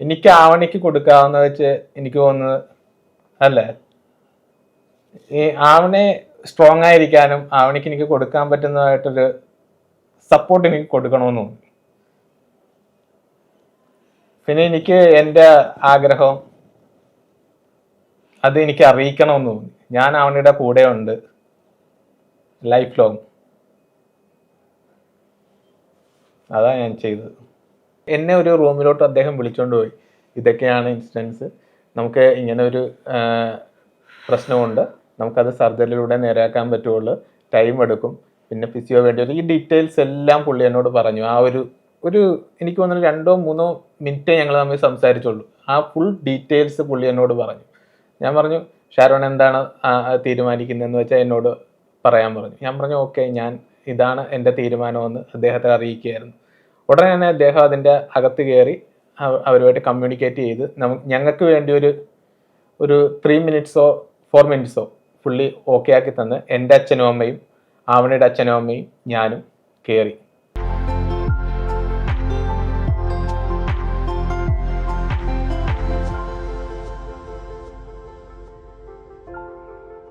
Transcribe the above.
എനിക്ക് ആവണിക്ക് കൊടുക്കാവുന്ന വെച്ച് എനിക്ക് തോന്നുന്നത് അല്ലേ? ഈ ആവണെ സ്ട്രോങ് ആയിരിക്കാനും ആവണിക്ക് എനിക്ക് കൊടുക്കാൻ പറ്റുന്നതായിട്ടൊരു സപ്പോർട്ട് എനിക്ക് കൊടുക്കണമെന്ന് തോന്നി. പിന്നെ എനിക്ക് എന്റെ ആഗ്രഹം അത് എനിക്ക് അറിയിക്കണമെന്ന് തോന്നി. ഞാൻ അവനുടെ കൂടെ ഉണ്ട് ലൈഫ് ലോങ് അതാണ് ഞാൻ ചെയ്തത്. എന്നെ ഒരു റൂമിലോട്ട് അദ്ദേഹം വിളിച്ചുകൊണ്ട് പോയി. ഇതൊക്കെയാണ് ഇൻസിഡൻസ്. നമുക്ക് ഇങ്ങനെ ഒരു പ്രശ്നമുണ്ട്. നമുക്കത് സർജറിയിലൂടെ നേരെയാക്കാൻ പറ്റുള്ളൂ. ടൈം എടുക്കും. പിന്നെ ഫിസിയോ വേണ്ടി വരും. ഈ ഡീറ്റെയിൽസ് എല്ലാം പുള്ളി എന്നോട് പറഞ്ഞു. ആ ഒരു ഒരു എനിക്ക് തോന്നുന്നു രണ്ടോ മൂന്നോ മിനിറ്റേ ഞങ്ങൾ തമ്മിൽ സംസാരിച്ചുള്ളൂ. ആ ഫുൾ ഡീറ്റെയിൽസ് പുള്ളി എന്നോട് പറഞ്ഞു. ഞാൻ പറഞ്ഞു ഷാരോൺ എന്താണ് തീരുമാനിക്കുന്നതെന്ന് വെച്ചാൽ എന്നോട് പറയാൻ പറഞ്ഞു. ഞാൻ പറഞ്ഞു ഓക്കെ ഞാൻ ഇതാണ് എന്റെ തീരുമാനമെന്ന് അദ്ദേഹത്തെ അറിയിക്കുകയായിരുന്നു. ഉടനെ തന്നെ അദ്ദേഹം അതിന്റെ അകത്ത് കയറി അവ- അവരുമായിട്ട് കമ്മ്യൂണിക്കേറ്റ് ചെയ്ത് നമുക്ക് ഞങ്ങൾക്ക് വേണ്ടി ഒരു ഒരു ത്രീ മിനിറ്റ്സോ ഫോർ മിനിറ്റ്സോ പുള്ളി ഓക്കെ ആക്കി തന്ന്. എന്റെ അച്ഛനും അമ്മയും ആവണിയുടെ അച്ഛനും അമ്മയും ഞാനും കയറി